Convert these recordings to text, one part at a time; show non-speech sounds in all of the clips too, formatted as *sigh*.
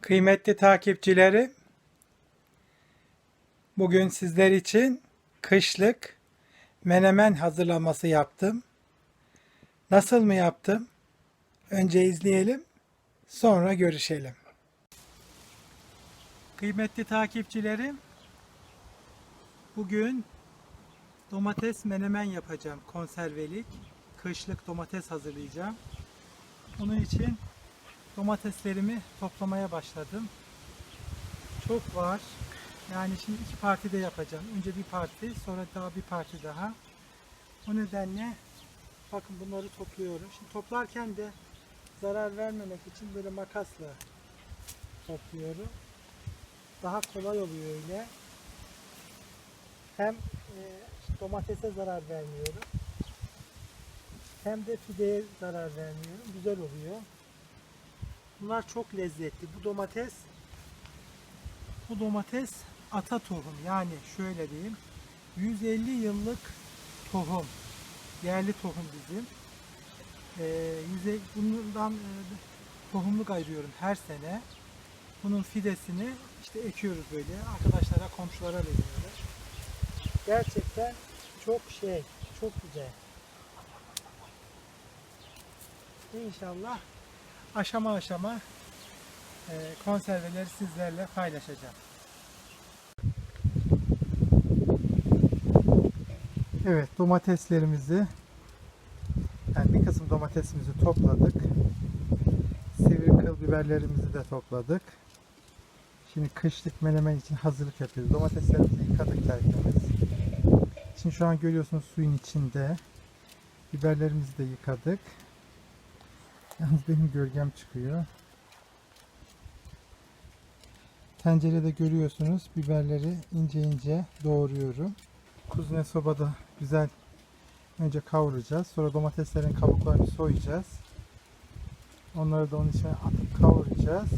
Kıymetli takipçilerim, bugün sizler için kışlık menemen hazırlaması yaptım. Nasıl mı yaptım? Önce izleyelim, sonra görüşelim. Kıymetli takipçilerim, bugün domates menemen yapacağım konservelik. Kışlık domates hazırlayacağım. Bunun için domateslerimi toplamaya başladım. Çok var. Yani şimdi iki partide yapacağım. Önce bir parti, sonra daha bir parti daha. O nedenle bakın bunları topluyorum. Şimdi toplarken de zarar vermemek için böyle makasla topluyorum. Daha kolay oluyor öyle. Hem e, domatese zarar vermiyorum. Hem de fideye zarar vermiyorum. Güzel oluyor. Bunlar çok lezzetli. Bu domates bu domates ata tohum. Yani şöyle diyeyim. 150 yıllık tohum. Yerli tohum bizim. Ee, bundan e, tohumluk ayırıyorum her sene. Bunun fidesini işte ekiyoruz böyle. Arkadaşlara, komşulara veriyoruz. Gerçekten çok şey, çok güzel. İnşallah aşama aşama e, konserveleri sizlerle paylaşacağım. Evet domateslerimizi yani bir kısım domatesimizi topladık. Sivri kıl biberlerimizi de topladık. Şimdi kışlık menemen için hazırlık yapıyoruz. Domateslerimizi yıkadık tertemiz. Şimdi şu an görüyorsunuz suyun içinde. Biberlerimizi de yıkadık. Yalnız benim gölgem çıkıyor. Tencerede görüyorsunuz biberleri ince ince doğruyorum. Kuzine sobada güzel önce kavuracağız. Sonra domateslerin kabuklarını soyacağız. Onları da onun içine atıp kavuracağız.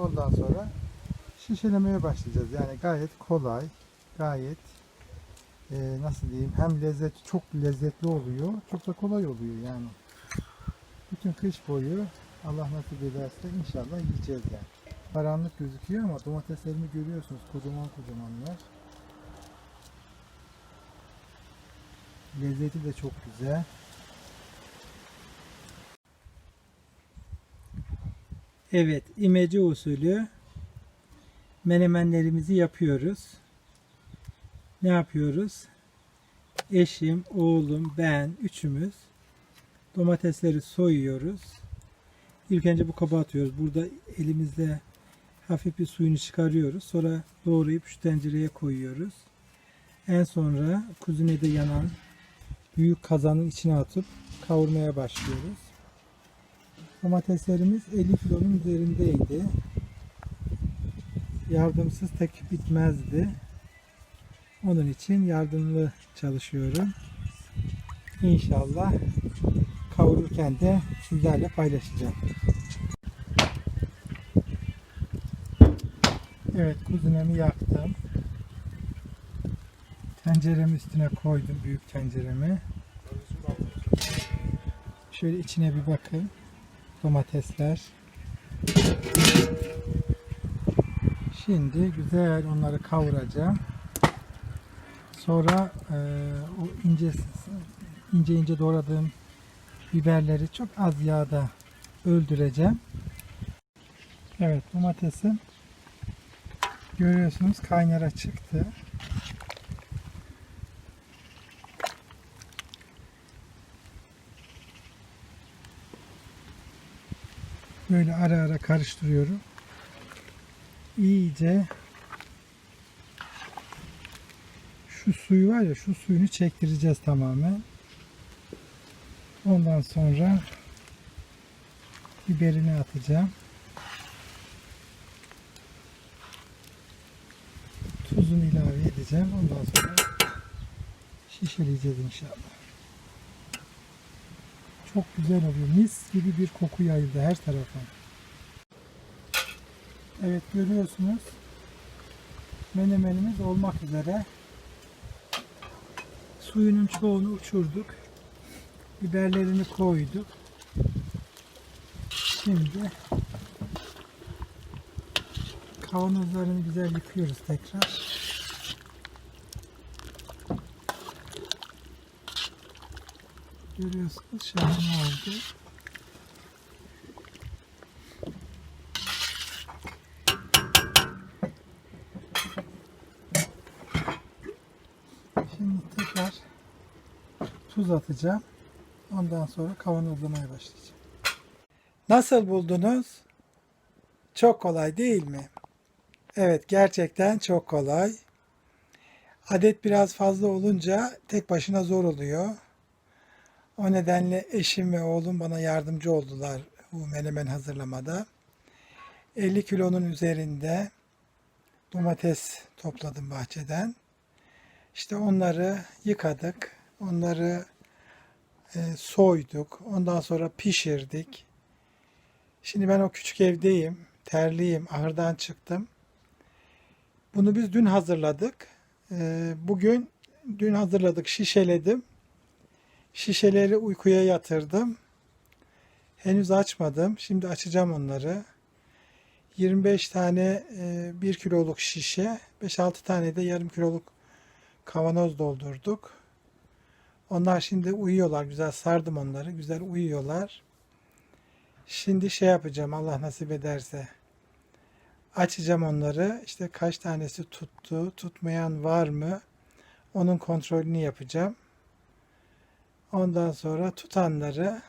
Ondan sonra şişelemeye başlayacağız. Yani gayet kolay, gayet e, nasıl diyeyim hem lezzet çok lezzetli oluyor, çok da kolay oluyor yani. Bütün kış boyu Allah nasip ederse inşallah yiyeceğiz yani. Karanlık gözüküyor ama domateslerimi görüyorsunuz kocaman kocamanlar. Lezzeti de çok güzel. Evet, imece usulü menemenlerimizi yapıyoruz. Ne yapıyoruz? Eşim, oğlum, ben, üçümüz domatesleri soyuyoruz. İlk önce bu kaba atıyoruz. Burada elimizde hafif bir suyunu çıkarıyoruz. Sonra doğrayıp şu tencereye koyuyoruz. En sonra kuzinede yanan büyük kazanın içine atıp kavurmaya başlıyoruz. Domateslerimiz 50 kilonun üzerindeydi. Yardımsız tek bitmezdi. Onun için yardımlı çalışıyorum. İnşallah kavururken de sizlerle paylaşacağım. Evet kuzinemi yaktım. Tenceremi üstüne koydum büyük tenceremi. Şöyle içine bir bakın. Domatesler. Şimdi güzel onları kavuracağım. Sonra e, o ince ince ince doğradığım biberleri çok az yağda öldüreceğim. Evet domatesim görüyorsunuz kaynara çıktı. Böyle ara ara karıştırıyorum. İyice şu suyu var ya şu suyunu çektireceğiz tamamen. Ondan sonra biberini atacağım. Tuzunu ilave edeceğim. Ondan sonra şişeleyeceğiz inşallah. Çok güzel oluyor. Mis gibi bir koku yayıldı her tarafa. Evet görüyorsunuz. Menemenimiz olmak üzere. Suyunun çoğunu uçurduk. Biberlerini koyduk. Şimdi Kavanozlarını güzel yıkıyoruz tekrar. Görüyorsunuz şahane oldu. Şimdi tekrar tuz atacağım. Ondan sonra kavanozlamaya başlayacağım. Nasıl buldunuz? Çok kolay değil mi? Evet gerçekten çok kolay. Adet biraz fazla olunca tek başına zor oluyor. O nedenle eşim ve oğlum bana yardımcı oldular bu menemen hazırlamada. 50 kilonun üzerinde domates topladım bahçeden. İşte onları yıkadık. Onları soyduk. Ondan sonra pişirdik. Şimdi ben o küçük evdeyim. Terliyim. Ahırdan çıktım. Bunu biz dün hazırladık. E, bugün dün hazırladık. Şişeledim. Şişeleri uykuya yatırdım. Henüz açmadım. Şimdi açacağım onları. 25 tane 1 kiloluk şişe, 5-6 tane de yarım kiloluk kavanoz doldurduk. Onlar şimdi uyuyorlar. Güzel sardım onları. Güzel uyuyorlar. Şimdi şey yapacağım Allah nasip ederse. Açacağım onları. İşte kaç tanesi tuttu, tutmayan var mı? Onun kontrolünü yapacağım. Ondan sonra tutanları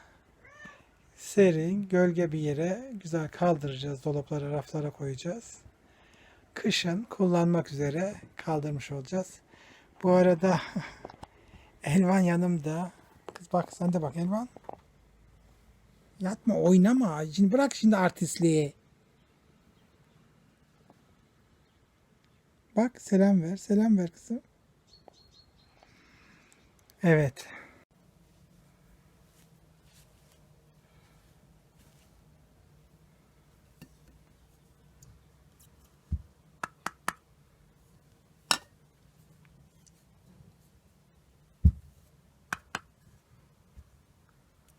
serin, gölge bir yere güzel kaldıracağız. Dolaplara, raflara koyacağız. Kışın kullanmak üzere kaldırmış olacağız. Bu arada *laughs* Elvan yanımda. Kız bak sen de bak Elvan. Yatma oynama. Şimdi bırak şimdi artistliği. Bak selam ver. Selam ver kızım. Evet.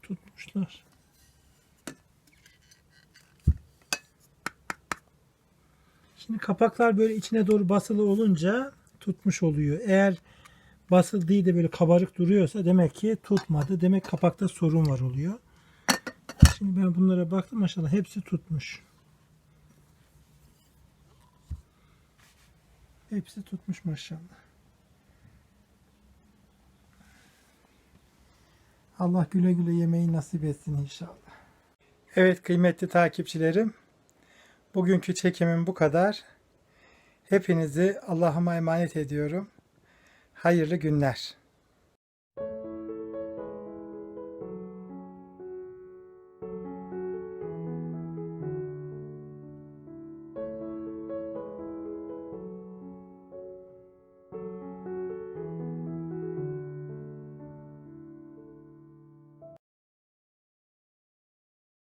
Tutmuşlar. Şimdi kapaklar böyle içine doğru basılı olunca tutmuş oluyor. Eğer basılı değil de böyle kabarık duruyorsa demek ki tutmadı. Demek kapakta sorun var oluyor. Şimdi ben bunlara baktım maşallah hepsi tutmuş. Hepsi tutmuş maşallah. Allah güle güle yemeği nasip etsin inşallah. Evet kıymetli takipçilerim. Bugünkü çekimim bu kadar. Hepinizi Allah'ıma emanet ediyorum. Hayırlı günler.